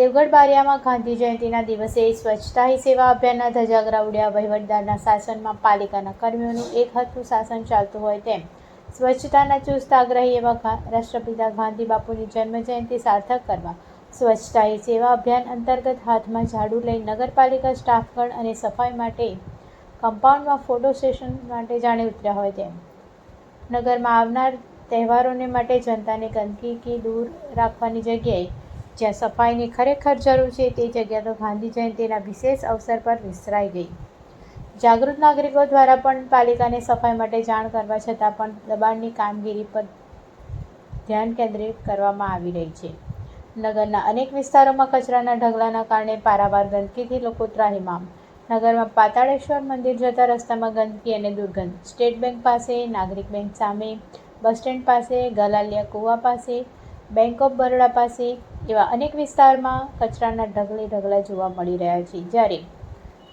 દેવગઢ બારિયામાં ગાંધી જયંતિના દિવસે સ્વચ્છતા હી સેવા અભિયાનના ધજાગરા ઉડ્યા. વહીવટદારના શાસનમાં પાલિકાના કર્મીઓનું એક હતું શાસન ચાલતું હોય તેમ. સ્વચ્છતાના ચુસ્ત આગ્રહી એવા રાષ્ટ્રપિતા ગાંધી બાપુની જન્મજયંતિ સાર્થક કરવા. સ્વચ્છતા હી સેવા અભિયાન અંતર્ગત હાથમાં ઝાડુ લઈ નગરપાલિકા સ્ટાફગણ અને સફાઈ માટે કમ્પાઉન્ડમાં ફોટો સેશન માટે જાણે ઉતર્યા હોય તેમ. નગરમાં આવનાર તહેવારોને માટે જનતાને ગંદકીથી દૂર રાખવાની જગ્યાએ જ્યાં સફાઈની ખરેખર જરૂર છે તે જગ્યા તો ગાંધી જયંતિના વિશેષ અવસર પર વિસરાઈ ગઈ. જાગૃત નાગરિકો દ્વારા પણ પાલિકાને સફાઈ માટે જાણ કરવા છતાં પણ દબાણની કામગીરી પર ધ્યાન કેન્દ્રિત કરવામાં આવી રહી છે. નગરના અનેક વિસ્તારોમાં કચરાના ઢગલાના કારણે પારાવાર ગંદકીથી લોકો ત્રાહિમામ. નગરમાં પાતાળેશ્વર મંદિર જતા રસ્તામાં ગંદકી અને દુર્ગંધ. સ્ટેટ બેંક પાસે, નાગરિક બેંક સામે, બસ સ્ટેન્ડ પાસે, ગલાલિયા કુવા પાસે, બેંક ઓફ બરોડા પાસે એવા અનેક વિસ્તારમાં કચરાના ઢગલે ઢગલા જોવા મળી રહ્યા છે. જ્યારે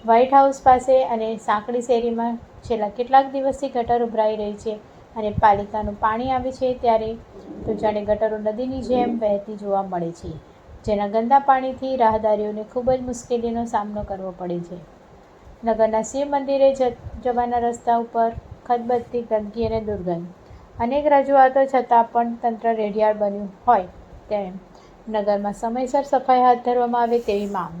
વ્હાઇટ હાઉસ પાસે અને સાંકડી શેરીમાં છેલ્લા કેટલાક દિવસથી ગટર ઉભરાઈ રહી છે અને પાલિકાનું પાણી આવે છે ત્યારે તો જાણે ગટરો નદીની જેમ વહેતી જોવા મળે છે. જેના ગંદા પાણીથી રાહદારીઓને ખૂબ જ મુશ્કેલીનો સામનો કરવો પડે છે. નગરના શિવ મંદિરે જવાના રસ્તા ઉપર ખદબદતી ગંદકી અને દુર્ગંધ. અનેક રજૂઆતો છતાં પણ તંત્ર રેડિયાળ બન્યું હોય તેમ નગરમાં સમયસર સફાઈ હાથ ધરવામાં આવે તેવી માંગ.